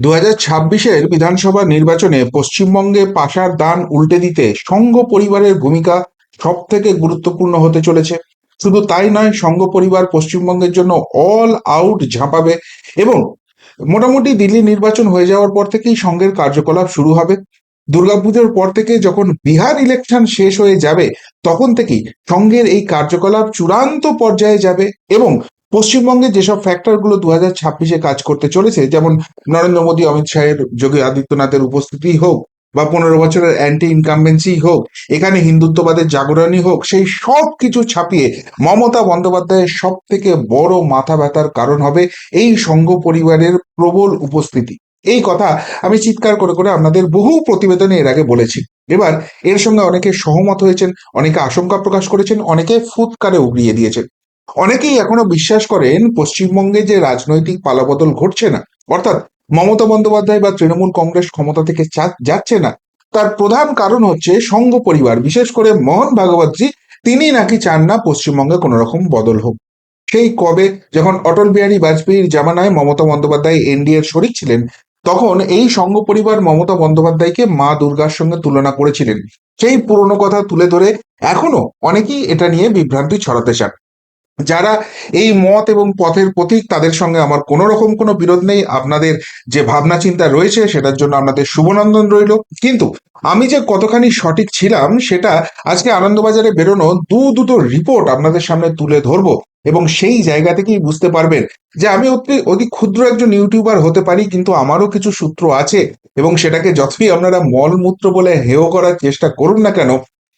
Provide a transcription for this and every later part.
দু হাজার ছাব্বিশের বিধানসভা নির্বাচনে পশ্চিমবঙ্গে পাশার দান উল্টে দিতে সংঘ পরিবারের ভূমিকা সব থেকে গুরুত্বপূর্ণ হতে চলেছে। শুধু তাই নয় সংঘ পরিবার পশ্চিমবঙ্গের জন্য অল আউট ঝাঁপাবে এবং মোটামুটি দিল্লি নির্বাচন হয়ে যাওয়ার পর থেকেই সংঘের কার্যকলাপ শুরু হবে। দুর্গাপুজোর পর থেকে যখন বিহার ইলেকশন শেষ হয়ে যাবে, তখন থেকেই সংঘের এই কার্যকলাপ চূড়ান্ত পর্যায়ে যাবে এবং পশ্চিমবঙ্গে যেসব ফ্যাক্টরগুলো দু হাজার ছাব্বিশে কাজ করতে চলেছে, যেমন নরেন্দ্র মোদী, অমিত শাহের যোগী আদিত্যনাথের উপস্থিতি হোক, বা পনেরো বছরের অ্যান্টি ইনকামবেন্সি হোক, এখানে হিন্দুত্ববাদের জাগরণই হোক, সেই সব কিছু ছাপিয়ে মমতা বন্দ্যোপাধ্যায়ের সব থেকে বড় মাথা ব্যথার কারণ হবে এই সংঘ পরিবারের প্রবল উপস্থিতি। এই কথা আমি চিৎকার করে করে আপনাদের বহু প্রতিবেদনে এর আগে বলেছি। এবার এর সঙ্গে অনেকে সহমত হয়েছেন, অনেকে আশঙ্কা প্রকাশ করেছেন, অনেকে ফুৎকারে উগড়িয়ে দিয়েছেন। অনেকেই এখনও বিশ্বাস করেন পশ্চিমবঙ্গে যে রাজনৈতিক পালাবদল ঘটছে না, অর্থাৎ মমতা বন্দ্যোপাধ্যায় বা তৃণমূল কংগ্রেস ক্ষমতা থেকে যাচ্ছে না, তার প্রধান কারণ হচ্ছে সংঘ পরিবার। বিশেষ করে মোহন ভাগবতজি, তিনি নাকি চান না পশ্চিমবঙ্গে কোনো রকম বদল হোক। সেই কবে যখন অটল বিহারী বাজপেয়ীর জামানায় মমতা বন্দ্যোপাধ্যায় এনডিএর শরিক ছিলেন, তখন এই সংঘ পরিবার মমতা বন্দ্যোপাধ্যায়কে মা দুর্গার সঙ্গে তুলনা করেছিলেন। সেই পুরনো কথা তুলে ধরে এখনও অনেকেই এটা নিয়ে বিভ্রান্তি ছড়াতে চান। যারা এই মত এবং পথের প্রতীক, তাদের সঙ্গে আমার কোনো রকম কোনো বিরোধ নেই। আপনাদের যে ভাবনা চিন্তা রয়েছে, সেটার জন্য আপনাদের শুভনন্দন রইল। কিন্তু আমি যে কতখানি সঠিক ছিলাম, সেটা আজকে আনন্দবাজারে বেরোনো দু দুটো রিপোর্ট আপনাদের সামনে তুলে ধরবো এবং সেই জায়গা থেকেই বুঝতে পারবেন যে আমি অতি অতি ক্ষুদ্র একজন ইউটিউবার হতে পারি, কিন্তু আমারও কিছু সূত্র আছে এবং সেটাকে যতই আপনারা মলমূত্র বলে হেয় করার চেষ্টা করুন না কেন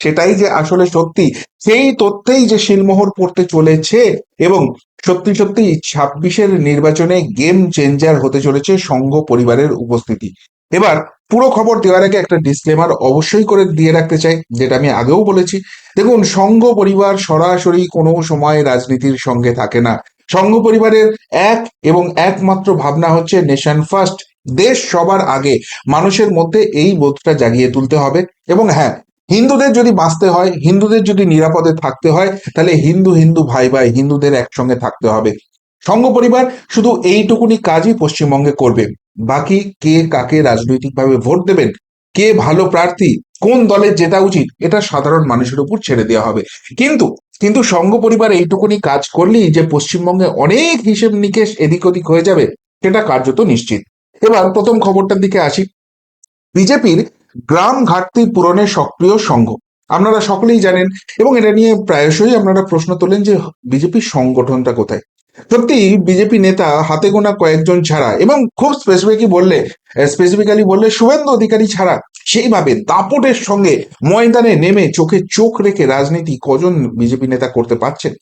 সেটাই যে আসলে সত্যি। সেই তথ্যেই যে শিলমোহর পড়তে চলেছে এবং সত্যি সত্যি ছাব্বিশের নির্বাচনে গেম চেঞ্জার হতে চলেছে সংঘ পরিবারের উপস্থিতি। এবার পুরো খবর দেওয়ার আগে একটা ডিসক্লেমার অবশ্যই করে দিয়ে রাখতে চাই, যেটা আমি আগেও বলেছি। দেখুন সংঘ পরিবার সরাসরি কোনো সময় রাজনীতির সঙ্গে থাকে না। সংঘ পরিবারের এক এবং একমাত্র ভাবনা হচ্ছে নেশন ফার্স্ট দেশ সবার আগে। মানুষের মধ্যে এই বোধটা জাগিয়ে তুলতে হবে। এবং হ্যাঁ হিন্দুদের যদি বাঁচতে হয়, হিন্দুদের যদি নিরাপদে থাকতে হয়, তাহলে হিন্দু হিন্দু ভাই ভাই হিন্দুদের একসঙ্গে থাকতে হবে। সংঘ পরিবার শুধু এইটুকুনি কাজই পশ্চিমবঙ্গে করবে। বাকি কে কাকে রাজনৈতিকভাবে ভোট দেবেন, কে ভালো প্রার্থী, কোন দলের জেতা উচিত, এটা সাধারণ মানুষের উপর ছেড়ে দেওয়া হবে। কিন্তু কিন্তু সংঘ পরিবার এইটুকুনি কাজ করলেই যে পশ্চিমবঙ্গে অনেক হিসেব নিকেশ এদিক ওদিক হয়ে যাবে, সেটা কার্যত নিশ্চিত। এবার প্রথম খবরটার দিকে আসি। বিজেপির গ্রাম ঘাটতি পূরণে সক্রিয় সংঘ। আপনারা সকলেই জানেন এবং এটা নিয়ে প্রায়শই আপনারা প্রশ্ন তোলেন যে বিজেপির সংগঠনটা কোথায়। সত্যি বিজেপি নেতা হাতে গোনা কয়েকজন ছাড়া এবং খুব স্পেসিফিকই বললে স্পেসিফিক্যালি বললে শুভেন্দু অধিকারী ছাড়া সেইভাবে দাপটের সঙ্গে ময়দানে নেমে চোখে চোখ রেখে রাজনীতি কজন বিজেপি নেতা করতে পারছেন?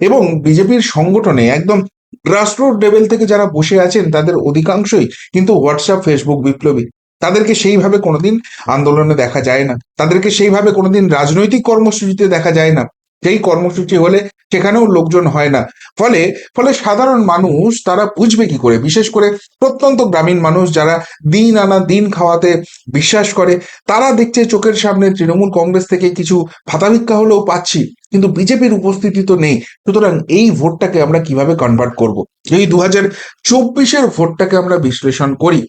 এবং বিজেপির সংগঠনে একদম গ্রাসরুট লেভেল থেকে যারা বসে আছেন তাদের অধিকাংশই কিন্তু হোয়াটসঅ্যাপ ফেসবুক বিপ্লবী। তাদেরকে সেইভাবে কোনোদিন আন্দোলনে দেখা যায় না। তাদেরকে সেইভাবে কোনোদিন রাজনৈতিক কর্মসূচিতে দেখা যায় না। সেই কর্মসূচি হলে সেখানেও লোকজন হয় না। ফলে ফলে সাধারণ মানুষ তারা বুঝবে কি করে? বিশেষ করে প্রত্যন্ত গ্রামীণ মানুষ যারা দিন আনা দিন খাওয়াতে বিশ্বাস করে, তারা দেখছে চোখের সামনে তৃণমূল কংগ্রেস থেকে কিছু ভাতা ভিক্ষা হলেও পাচ্ছি, কিন্তু বিজেপির উপস্থিতি তো নেই। সুতরাং এই ভোটটাকে আমরা কীভাবে কনভার্ট করব? এই দু হাজার চব্বিশের ভোটটাকে আমরা বিশ্লেষণ করি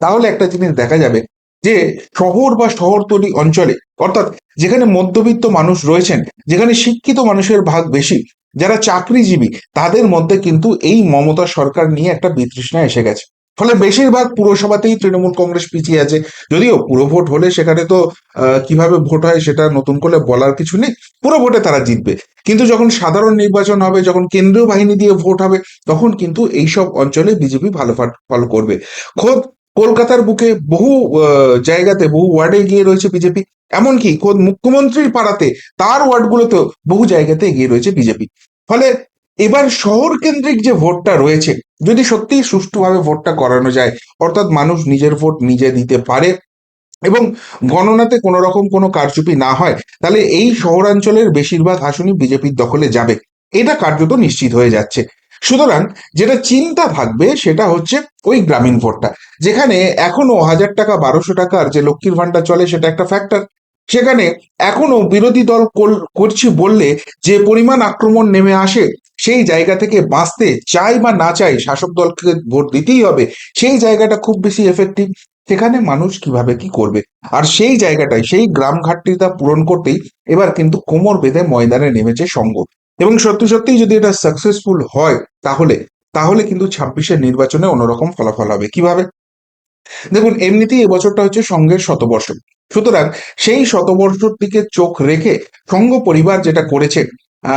তাহলে একটা জিনিস দেখা যাবে যে শহর বা শহরতলি অঞ্চলে, অর্থাৎ যেখানে মধ্যবিত্ত মানুষ রয়েছেন, যেখানে শিক্ষিত মানুষের ভাগ বেশি, যারা চাকরিজীবী, তাদের মধ্যে কিন্তু এই মমতা সরকার নিয়ে একটা বিতৃষ্ণা এসে গেছে। ফলে বেশিরভাগ পুরসভাতেই তৃণমূল কংগ্রেস পিছিয়ে আছে। যদিও পুরো ভোট হলে সেখানে তো কীভাবে ভোট হয় সেটা নতুন করে বলার কিছু নেই। পুরো ভোটে তারা জিতবে। কিন্তু যখন সাধারণ নির্বাচন হবে, যখন কেন্দ্রীয় বাহিনী দিয়ে ভোট হবে, তখন কিন্তু এইসব অঞ্চলে বিজেপি ভালো ফল করবে। খোদ কলকাতার বুকে বহু জায়গাতে বহু ওয়ার্ডে এগিয়ে রয়েছে বিজেপি। এমনকি খোদ মুখ্যমন্ত্রীর পাড়াতে তার ওয়ার্ডগুলোতেও বহু জায়গাতে এগিয়ে রয়েছে বিজেপি। ফলে এবার শহর কেন্দ্রিক যে ভোটটা রয়েছে, যদি সত্যি সুষ্ঠুভাবে ভোটটা করানো যায়, অর্থাৎ মানুষ নিজের ভোট নিজে দিতে পারে এবং গণনাতে কোনো রকম কোনো কারচুপি না হয়, তাহলে এই শহরাঞ্চলের বেশিরভাগ আসনই বিজেপির দখলে যাবে। এটা কার্যত নিশ্চিত হয়ে যাচ্ছে। সুতরাং যেটা চিন্তা থাকবে সেটা হচ্ছে ওই গ্রামীণ ভোটটা, যেখানে এখনও হাজার টাকা, বারোশো টাকার যে লক্ষ্মীর ভান্ডার চলে সেটা একটা ফ্যাক্টর সেখানে এখনও বিরোধী দল করছি বললে যে পরিমাণ আক্রমণ নেমে আসে, সেই জায়গা থেকে বাঁচতে চাই বা না চাই শাসক দলকে ভোট দিতেই হবে, সেই জায়গাটা খুব বেশি এফেক্টিভ সেখানে মানুষ কীভাবে কি করবে? আর সেই জায়গাটায়, সেই গ্রাম ঘাটতিটা পূরণ করতেই এবার কিন্তু কোমর বেঁধে ময়দানে নেমেছে সঙ্গ এবং সত্যি সত্যি যদি এটা সাকসেসফুল হয়, তাহলে তাহলে কিন্তু ছাব্বিশের নির্বাচনে অন্যরকম ফলাফল হবে। কীভাবে? দেখুন, এমনিতেই এবছরটা হচ্ছে সঙ্ঘের শতবর্ষ। সুতরাং সেই শতবর্ষর দিকে চোখ রেখে সঙ্ঘ পরিবার যেটা করেছে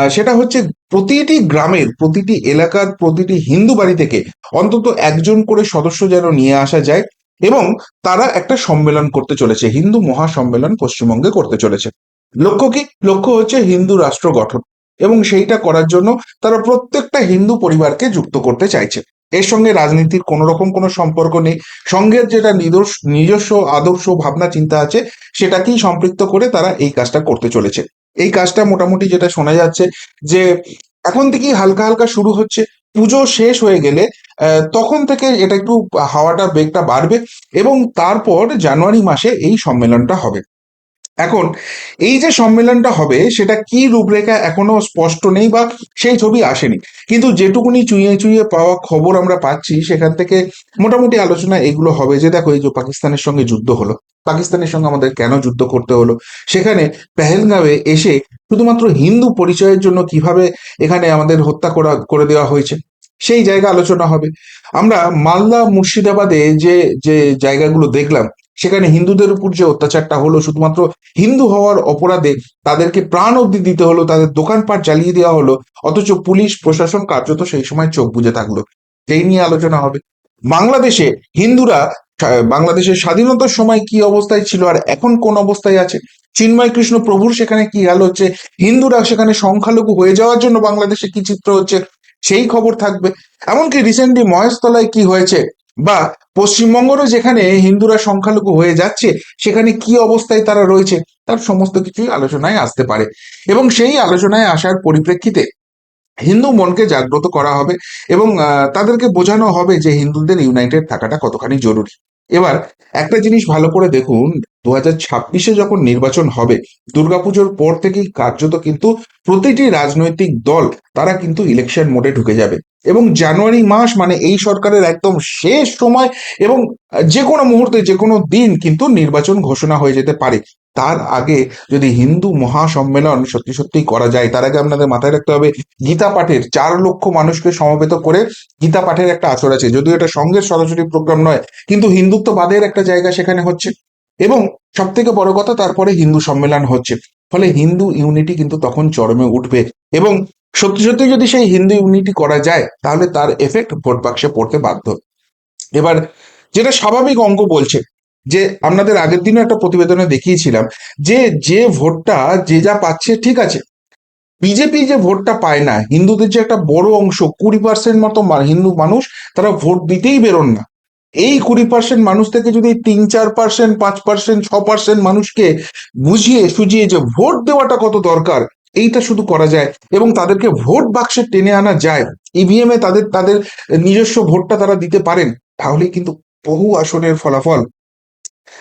সেটা হচ্ছে প্রতিটি গ্রামের, প্রতিটি এলাকার, প্রতিটি হিন্দু বাড়ি থেকে অন্তত একজন করে সদস্য যেন নিয়ে আসা যায় এবং তারা একটা সম্মেলন করতে চলেছে। হিন্দু মহাসম্মেলন পশ্চিমবঙ্গে করতে চলেছে। লক্ষ্য কি? লক্ষ্য হচ্ছে হিন্দু রাষ্ট্র গঠন। এবং সেইটা করার জন্য তারা প্রত্যেকটা হিন্দু পরিবারকে যুক্ত করতে চাইছে। এর সঙ্গে রাজনীতির কোনো রকম কোনো সম্পর্ক নেই। সঙ্ঘের যেটা নিদর্শ নিজস্ব আদর্শ ভাবনা চিন্তা আছে, সেটাকেই সম্পৃক্ত করে তারা এই কাজটা করতে চলেছে। এই কাজটা মোটামুটি যেটা শোনা যাচ্ছে যে, এখন থেকেই হালকা হালকা শুরু হচ্ছে। পুজো শেষ হয়ে গেলে তখন থেকে এটা একটু হাওয়াটা বেগটা বাড়বে এবং তারপর জানুয়ারি মাসে এই সম্মেলনটা হবে। এখন, এই যে সম্মেলনটা হবে, সেটা কি রূপরেখা এখনও স্পষ্ট নেই বা সেই ছবি আসেনি? কিন্তু যেটুকুনি চুইয়ে চুইয়ে পাওয়া খবর আমরা পাচ্ছি, সেখান থেকে মোটামুটি আলোচনা এগুলো হবে যে, দেখো, এই যে পাকিস্তানের সঙ্গে যুদ্ধ হলো। পাকিস্তানের সঙ্গে আমাদের কেন যুদ্ধ করতে হলো? সেখানে পেহেলগাঁওয়ে এসে শুধুমাত্র হিন্দু পরিচয়ের জন্য কীভাবে এখানে আমাদের হত্যা করা, করে দেওয়া হয়েছে, সেই জায়গা আলোচনা হবে। আমরা মালদা মুর্শিদাবাদে যে যে জায়গাগুলো দেখলাম সেখানে হিন্দুদের উপর যে অত্যাচারটা হলো, শুধুমাত্র হিন্দু হওয়ার অপরাধে তাদেরকে প্রাণ অবধি দিতে হলো, তাদের দোকানপাট জ্বালিয়ে দেওয়া হলো, অথচ পুলিশ, প্রশাসন কার্যত সেই সময় চোখ বুজে থাকল। এই নিয়ে আলোচনা হবে। বাংলাদেশে হিন্দুরা বাংলাদেশের স্বাধীনতার সময় কি অবস্থায় ছিল আর এখন কোন অবস্থায় আছে? চিন্ময় কৃষ্ণ প্রভুর সেখানে কি হাল হচ্ছে? হিন্দুরা সেখানে সংখ্যালঘু হয়ে যাওয়ার জন্য বাংলাদেশে কি চিত্র হচ্ছে? সেই খবর থাকবে। এমনকি রিসেন্টলি মহেশতলায় কি হয়েছে? বা পশ্চিমবঙ্গেরও যেখানে হিন্দুরা সংখ্যালঘু হয়ে যাচ্ছে, সেখানে কি অবস্থায় তারা রয়েছে, তার সমস্ত কিছুই আলোচনায় আসতে পারে। এবং সেই আলোচনায় আসার পরিপ্রেক্ষিতে হিন্দু মনকে জাগ্রত করা হবে এবং তাদেরকে বোঝানো হবে যে হিন্দুদের ইউনাইটেড থাকাটা কতখানি জরুরি। এবার একটা জিনিস ভালো করে দেখুন দু হাজার ছাব্বিশে যখন নির্বাচন হবে, দুর্গাপুজোর পর থেকেই কার্যত কিন্তু প্রতিটি রাজনৈতিক দল, তারা কিন্তু ইলেকশন মোডে ঢুকে যাবে। এবং জানুয়ারি মাস মানে এই সরকারের একদম শেষ সময় এবং যে কোনো মুহূর্তে, যে কোনো দিন কিন্তু নির্বাচন ঘোষণা হয়ে যেতে পারে। তার আগে যদি হিন্দু মহাসম্মেলন সত্যি সত্যি করা যায়, তার আগে আপনাদের মাথায় রাখতে হবে, গীতা পাঠের চার লক্ষ মানুষকে সমবেত করে গীতা পাঠের একটা আসর আছে। যদিও এটা সঙ্গের সরাসরি প্রোগ্রাম নয়, কিন্তু হিন্দুত্ববাদের একটা জায়গা সেখানে হচ্ছে। এবং সব থেকে বড় কথা, তারপরে হিন্দু সম্মেলন হচ্ছে। ফলে হিন্দু ইউনিটি কিন্তু তখন চরমে উঠবে। এবং সত্যি সত্যি যদি সেই হিন্দু ইউনিটি করা যায়, তাহলে তার এফেক্ট ভোট বাক্সে পড়তে বাধ্য। এবার যেটা স্বাভাবিক অঙ্ক বলছে, যে আপনাদের আগের দিনে একটা প্রতিবেদনে দেখিয়েছিলাম, যে যে ভোটটা যে যা পাচ্ছে ঠিক আছে। বিজেপি যে ভোটটা পায় না, হিন্দুদের যে একটা বড় অংশ, কুড়ি পার্সেন্ট মতো হিন্দু মানুষ, তারা ভোট দিতেই বেরোন না। এই কুড়ি পার্সেন্ট মানুষ থেকে যদি তিন, চার পার্সেন্ট পাঁচ পার্সেন্ট ছ পার্সেন্ট মানুষকে বুঝিয়ে সুঝিয়ে যে ভোট দেওয়াটা কত দরকার, এইটা শুধু করা যায় এবং তাদেরকে ভোট বাক্সে টেনে আনা যায়। ইভিএম এ তাদের তাদের নিজস্ব ভোটটা তারা দিতে পারেন, তাহলেই কিন্তু বহু আসনের ফলাফল।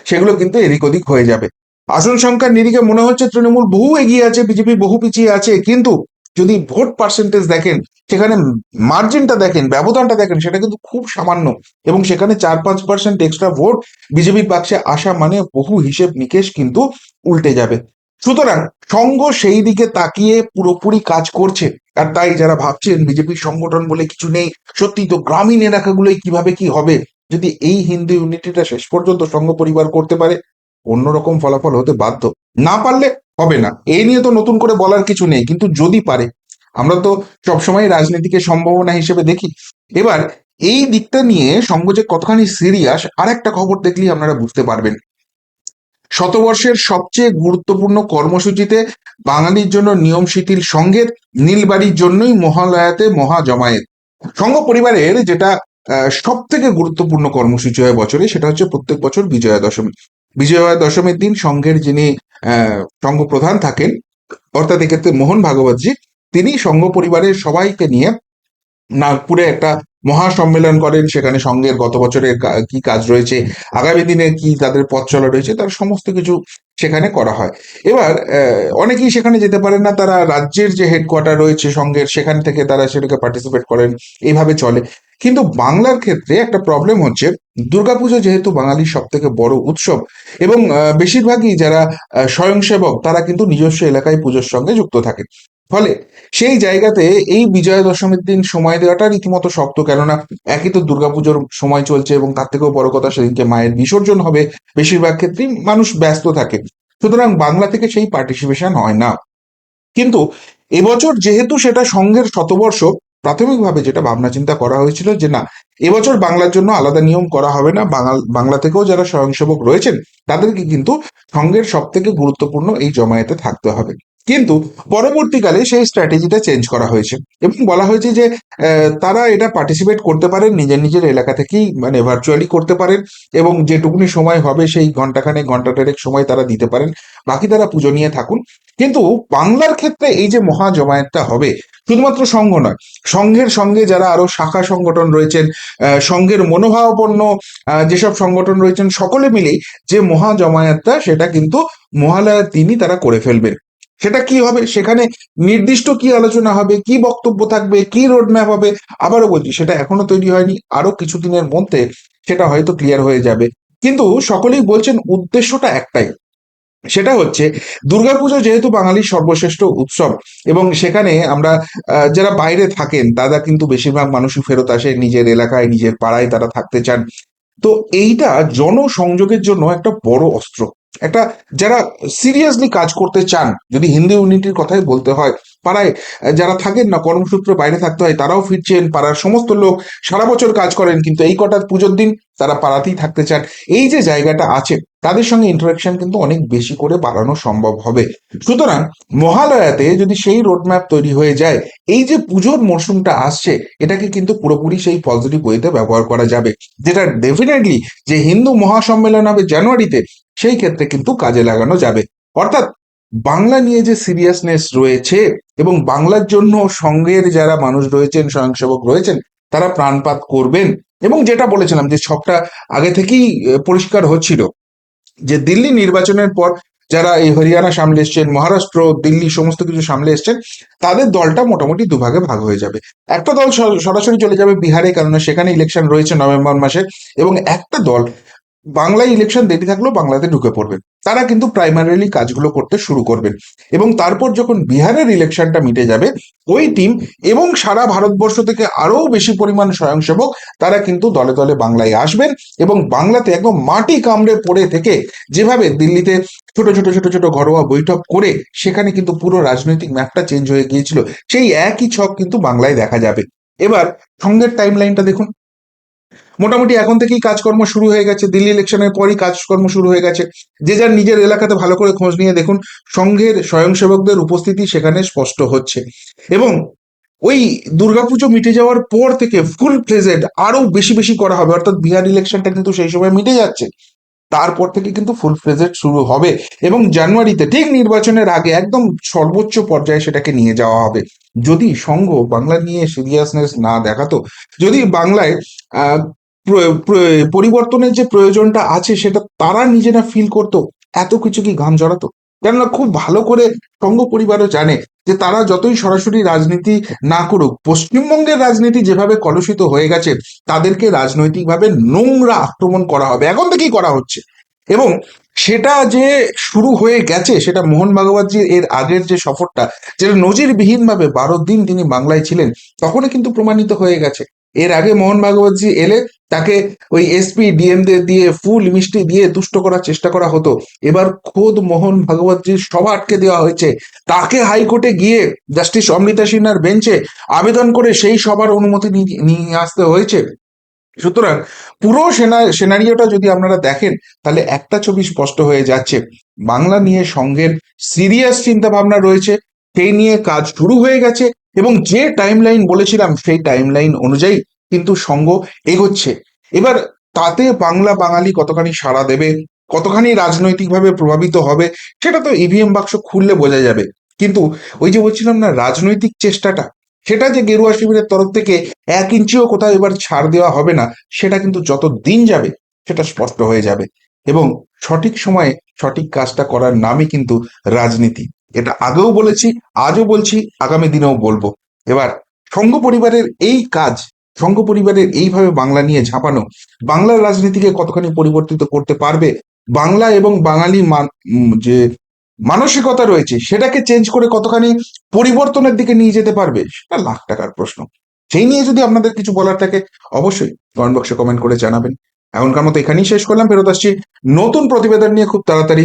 সেগুলো কিন্তু এদিক ওদিক হয়ে যাবে। আসন সংখ্যার নিরিখে মনে হচ্ছে তৃণমূল বহু এগিয়ে আছে, বিজেপি বহু পিছিয়ে আছে, কিন্তু যদি ভোট পার্সেন্টেজ দেখেন, সেখানে মার্জিনটা দেখেন, ব্যবধানটা দেখেন, সেটা কিন্তু খুব সামান্য। এবং সেখানে চার পাঁচ পার্সেন্ট এক্সট্রা ভোট বিজেপির পক্ষে আসা মানে বহু হিসেব নিকেশ কিন্তু উল্টে যাবে। সুতরাং সঙ্গ সেই দিকে তাকিয়ে পুরোপুরি কাজ করছে। আর তাই যারা ভাবছেন বিজেপির সংগঠন বলে কিছু নেই সত্যি তো গ্রামীণ এলাকাগুলোই কীভাবে কি হবে? যদি এই হিন্দু ইউনিটিটা শেষ পর্যন্ত সঙ্গ পরিবার করতে পারে, অন্যরকম ফলাফল হতে বাধ্য। না পারলে হবে না। এই নিয়ে তো নতুন করে বলার কিছু নেই, কিন্তু যদি পারে, আমরা তো সবসময় রাজনীতিকে সম্ভাবনা হিসেবে দেখি। এবার, এই দিকটা নিয়ে সঙ্গ যে কতখানি সিরিয়াস আর একটা খবর দেখলেই আপনারা বুঝতে পারবেন। শতবর্ষের সবচেয়ে গুরুত্বপূর্ণ কর্মসূচিতে বাঙালির জন্য নিয়ম শিথিল সঙ্গের নীলবাড়ির জন্যই মহালয়াতে মহা জমায়েত সংঘ পরিবারের যেটা সব থেকে গুরুত্বপূর্ণ কর্মসূচি হয় বছরে, সেটা হচ্ছে প্রত্যেক বছর বিজয়া দশমী বিজয়া দশমীর দিন সংঘের যিনি সংঘ প্রধান থাকেন। অর্থাৎ এক্ষেত্রে মোহন ভাগবতজি, তিনি সংঘ পরিবারের সবাইকে নিয়ে নাগপুরে একটা মহা সম্মেলন করেন। সেখানে সঙ্গের গত বছরের কি কাজ রয়েছে, আগামী দিনে কি তাদের পথ চলা রয়েছে, তার সমস্ত কিছু সেখানে করা হয়। এবার অনেকেই সেখানে যেতে পারেন না, তারা রাজ্যের যে হেডকোয়ার্টার রয়েছে সঙ্গের সেখান থেকে তারা সেটাকে পার্টিসিপেট করেন। এইভাবে চলে। কিন্তু বাংলার ক্ষেত্রে একটা প্রবলেম হচ্ছে, দুর্গাপুজো যেহেতু বাঙালির সব থেকে বড় উৎসব এবং বেশিরভাগই যারা স্বয়ংসেবক তারা কিন্তু নিজস্ব এলাকায় পুজোর সঙ্গে যুক্ত থাকে। ফলে সেই জায়গাতে এই বিজয়া দশমীর দিন সময় দেওয়াটা রীতিমতো শক্ত, কেননা একই তো দুর্গাপুজোর সময় চলছে এবং তার থেকেও বড় কথা সেদিনকে মায়ের বিসর্জন হবে, বেশিরভাগ ক্ষেত্রেই মানুষ ব্যস্ত থাকে। সুতরাং বাংলা থেকে সেই পার্টিসিপেশন হয় না। কিন্তু এবছর যেহেতু সেটা সংঘের শতবর্ষ প্রাথমিকভাবে যেটা ভাবনা চিন্তা করা হয়েছিল যে না, এবছর বাংলার জন্য আলাদা নিয়ম করা হবে না, বাঙাল, বাংলা থেকেও যারা স্বয়ংসেবক রয়েছেন, তাদেরকে কিন্তু সঙ্গের সব থেকে গুরুত্বপূর্ণ এই জমায়েতে থাকতে হবে। কিন্তু পরবর্তীকালে সেই স্ট্র্যাটেজিটা চেঞ্জ করা হয়েছে এবং বলা হয়েছে যে তারা এটা পার্টিসিপেট করতে পারেন, নিজের নিজের এলাকা থেকেই মানে ভার্চুয়ালি করতে পারেন এবং যেটুকুনি সময় হবে সেই ঘন্টাখানেক ঘণ্টা দেড়েক সময় তারা দিতে পারেন। বাকি তারা পুজো নিয়ে থাকুন। কিন্তু বাংলার ক্ষেত্রে এই যে মহা জমায়েতটা হবে, শুধুমাত্র সংঘ নয় সংঘের সঙ্গে যারা আরও শাখা সংগঠন রয়েছেন সংঘের মনোভাবাপন্ন যেসব সংগঠন রয়েছেন, সকলে মিলেই যে মহা জমায়েতটা, সেটা কিন্তু মহালয়ার দিনই তারা করে ফেলবেন। সেটা কি হবে? সেখানে নির্দিষ্ট কি আলোচনা হবে? কি বক্তব্য থাকবে? কি রোডম্যাপ হবে? আবারও বলছি, সেটা এখনও তৈরি হয়নি। আরও কিছুদিনের মধ্যে সেটা হয়তো ক্লিয়ার হয়ে যাবে। কিন্তু সকলেই বলছেন উদ্দেশ্যটা একটাই। সেটা হচ্ছে, দুর্গাপুজো যেহেতু বাঙালির সর্বশ্রেষ্ঠ উৎসব এবং সেখানে আমরা যারা বাইরে থাকেন, তারা কিন্তু বেশিরভাগ মানুষই ফেরত আসে নিজের এলাকায়, নিজের পাড়ায় তারা থাকতে চান। তো এইটা জনসংযোগের জন্য একটা বড় অস্ত্র। একটা যারা সিরিয়াসলি কাজ করতে চান, যদি হিন্দি ইউনিটির কথাই বলতে হয়, পাড়ায় যারা থাকেন না, কর্মসূত্রে বাইরে থাকতে হয়, তারাও ফিরছেন, পাড়ার সমস্ত লোক সারা বছর কাজ করেন, কিন্তু এই কটা পুজোর দিন তারা পাড়াতেই থাকতে চান। এই যে জায়গাটা আছে, তাদের সঙ্গে ইন্টারাকশন কিন্তু অনেক বেশি করে বাড়ানো সম্ভব হবে। সুতরাং মহালয়াতে যদি সেই রোডম্যাপ তৈরি হয়ে যায়, এই যে পুজোর মরশুমটা আসছে, এটাকে কিন্তু পুরোপুরি সেই পজিটিভ ওয়েতে ব্যবহার করা যাবে। যেটা ডেফিনেটলি যে হিন্দু মহাসম্মেলন হবে জানুয়ারিতে সেই ক্ষেত্রে কিন্তু কাজে লাগানো যাবে। অর্থাৎ বাংলা নিয়ে যে সিরিয়াসনেস রয়েছে এবং বাংলার জন্য সঙ্গের যারা মানুষ রয়েছেন, স্বয়ংসেবক রয়েছেন, তারা প্রাণপাত করবেন এবং যেটা বলেছিলাম যে সবটা আগে থেকেই পরিষ্কার হচ্ছিল যে দিল্লি নির্বাচনের পর যারা এই হরিয়ানা সামলে এসছেন, মহারাষ্ট্র, দিল্লি সমস্ত কিছু সামলে এসছেন, তাদের দলটা মোটামুটি দুভাগে ভাগ হয়ে যাবে। একটা দল সরাসরি চলে যাবে বিহারে কারণ সেখানে ইলেকশন রয়েছে নভেম্বর মাসে এবং একটা দল বাংলায় ইলেকশন দেরি থাকলেও বাংলাতে ঢুকে পড়বেন। তারা কিন্তু প্রাইমারিলি কাজগুলো করতে শুরু করবেন। এবং তারপর যখন বিহারের ইলেকশনটা মিটে যাবে, ওই টিম এবং সারা ভারতবর্ষ থেকে আরও বেশি পরিমাণ স্বয়ংসেবক, তারা কিন্তু দলে দলে বাংলায় আসবেন এবং বাংলাতে একদম মাটি কামড়ে পড়ে থেকে যেভাবে দিল্লিতে ছোট ছোট ছোট ছোট ঘরোয়া বৈঠক করে সেখানে কিন্তু পুরো রাজনৈতিক ম্যাপটা চেঞ্জ হয়ে গিয়েছিল, সেই একই ছক কিন্তু বাংলায় দেখা যাবে। এবার সঙ্গের টাইম লাইনটা দেখুন। মোটামুটি এখন থেকেই কাজকর্ম শুরু হয়ে গেছে, দিল্লি ইলেকশনের পরই কাজকর্ম শুরু হয়ে গেছে। যে যার নিজের এলাকাতে ভালো করে খোঁজ নিয়ে দেখুন, সংঘের স্বয়ংসেবকদের উপস্থিতি সেখানে স্পষ্ট হচ্ছে। এবং ওই দুর্গাপুজো মিটে যাওয়ার পর থেকে ফুল ফ্লেজেড আরও বেশি বেশি করা হবে। অর্থাৎ বিহার ইলেকশনটা কিন্তু সেই সময় মিটে যাচ্ছে। তারপর থেকে কিন্তু ফুল ফ্লেজেড শুরু হবে এবং জানুয়ারিতে ঠিক নির্বাচনের আগে একদম সর্বোচ্চ পর্যায়ে সেটাকে নিয়ে যাওয়া হবে। যদি সংঘ বাংলা নিয়ে সিরিয়াসনেস না দেখাতো, যদি বাংলায় পরিবর্তনের যে প্রয়োজনটা আছে, সেটা তারা নিজেরা ফিল করতো, এত কিছু কি ঘাম জড়াতো? কেননা খুব ভালো করে সংঘ পরিবারও জানে যে তারা যতই সরাসরি রাজনীতি না করুক, পশ্চিমবঙ্গের রাজনীতি যেভাবে কলুষিত হয়ে গেছে, তাদেরকে রাজনৈতিকভাবে নোংরা আক্রমণ করা হবে। এখন থেকেই করা হচ্ছে। এবং সেটা যে শুরু হয়ে গেছে, সেটা মোহন ভাগবতজির এর আগের যে সফরটা, যেটা নজিরবিহীন ভাবে বারো দিন তিনি বাংলায় ছিলেন তখনই কিন্তু প্রমাণিত হয়ে গেছে। এর আগে মোহন ভাগবতজি এলে তাকে ওই এসপি ডিএমদের দিয়ে ফুল মিষ্টি দিয়ে তুষ্ট করার চেষ্টা করা হতো। এবার খোদ মোহন ভাগবতজির সভা আটকে দেওয়া হয়েছে। তাকে হাইকোর্টে গিয়ে জাস্টিস অমৃতা সিনহার বেঞ্চে আবেদন করে সেই সবার অনুমতি নিয়ে আসতে হয়েছে। সুতরাং পুরো সেনা, সেনারিওটা যদি আপনারা দেখেন, তাহলে একটা ছবি স্পষ্ট হয়ে যাচ্ছে। বাংলা নিয়ে সঙ্গের সিরিয়াস চিন্তা ভাবনা রয়েছে। সেই নিয়ে কাজ শুরু হয়ে গেছে। এবং যে টাইমলাইন বলেছিলাম সেই টাইমলাইন অনুযায়ী কিন্তু সঙ্গ এগোচ্ছে। এবার তাতে বাংলা বাঙালি কতখানি সাড়া দেবে, কতখানি রাজনৈতিকভাবে প্রভাবিত হবে, সেটা তো ইভিএম বাক্স খুললে বোঝা যাবে। কিন্তু ওই যে বলছিলাম না, রাজনৈতিক চেষ্টাটা, সেটা যে গেরুয়া শিবিরের তরফ থেকে এক ইঞ্চিও কোথাও এবার ছাড় দেওয়া হবে না, সেটা কিন্তু যত দিন যাবে সেটা স্পষ্ট হয়ে যাবে। এবং সঠিক সময়ে সঠিক কাজটা করার নামই কিন্তু রাজনীতি। এটা আগেও বলেছি, আজও বলছি, আগামী দিনেও বলব। এবার, সংঘ পরিবারের এই কাজ, সংঘ পরিবারের এইভাবে বাংলা নিয়ে ঝাঁপানো, বাংলার রাজনীতিকে কতখানি পরিবর্তিত করতে পারবে, বাংলা এবং বাঙালি যে মানসিকতা রয়েছে, সেটাকে চেঞ্জ করে কতখানি পরিবর্তনের দিকে নিয়ে যেতে পারবে, সেটা লাখ টাকার প্রশ্ন। সেই নিয়ে যদি আপনাদের কিছু বলার থাকে, অবশ্যই কমেন্ট বক্সে কমেন্ট করে জানাবেন। এখনকার মতো এখানেই শেষ করলাম, ফেরত আসছি নতুন প্রতিবেদন নিয়ে খুব তাড়াতাড়ি।